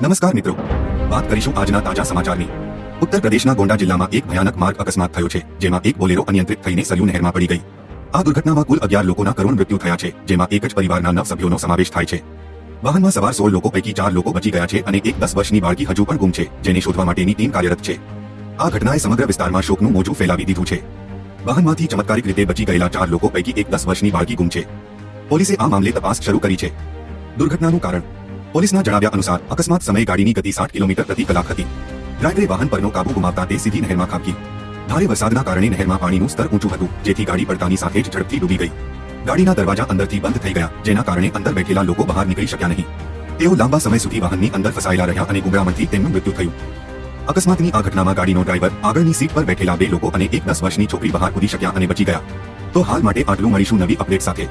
નમસ્કાર મિત્રો. વાત કરીશું આજના તાજા સમાચારની. ઉત્તર પ્રદેશના ગોંડા જિલ્લામાં એક ભયાનક માર્ગ અકસ્માત થયો છે, જેમાં એક બોલેરો અનિયંત્રિત થઈને સરયુ નહેરમાં પડી ગઈ. આ દુર્ઘટનામાં કુલ અગિયાર લોકોના કરુણ મૃત્યુ થયા છે, જેમાં એક જ પરિવારના નવ સભ્યોનો સમાવેશ થાય છે. વાહનમાં સવાર સોળ લોકો પૈકી ચાર લોકો બચી ગયા છે અને એક દસ વર્ષની બાળકી હજુ પણ ગુમ છે, જેને શોધવા માટેની ટીમ કાર્યરત છે. આ ઘટનાએ સમગ્ર વિસ્તારમાં શોકનું મોજું ફેલાવી દીધું છે. વાહનમાંથી ચમત્કારિક રીતે બચી ગયેલા ચાર લોકો પૈકી એક દસ વર્ષની બાળકી ગુમ છે. પોલીસે આ મામલે તપાસ શરૂ કરી છે. દુર્ઘટનાનું કારણ પોલીસના જણાવ્યા અનુસાર, અકસ્માત સમયે ગાડીની ગતિ સાઠ કિલોમીટર પ્રતિ કલાક હતી. ડ્રાઈવરે વાહન પરનો કાબુ ગુમાવતા તે સીધી નહેરમાં ખાબકી. ભારે વરસાદના કારણે નહેરમાં પાણીનું સ્તર ઊંચું હતું, જેથી ગાડી પડતાની સાથે જ ઝડપથી ડૂબી ગઈ. ગાડીના દરવાજા અંદરથી બંધ થઈ ગયા, જેના કારણે અંદર બેઠેલા લોકો બહાર નીકળી શક્યા નહીં. તેઓ લાંબા સમય સુધી વાહનની અંદર ફસાયેલા રહ્યા અને ગુંગળામણથી તેમનું મૃત્યુ થયું. અકસ્માતની આ ઘટનામાં ગાડીનો ડ્રાઈવર આગળની સીટ પર બેઠેલા બે લોકો અને એક દસ વર્ષની છોકરી બહાર કૂદી શક્યા અને બચી ગયા. તો હાલ માટે આટલું મળીશું નવી અપડેટ સાથે.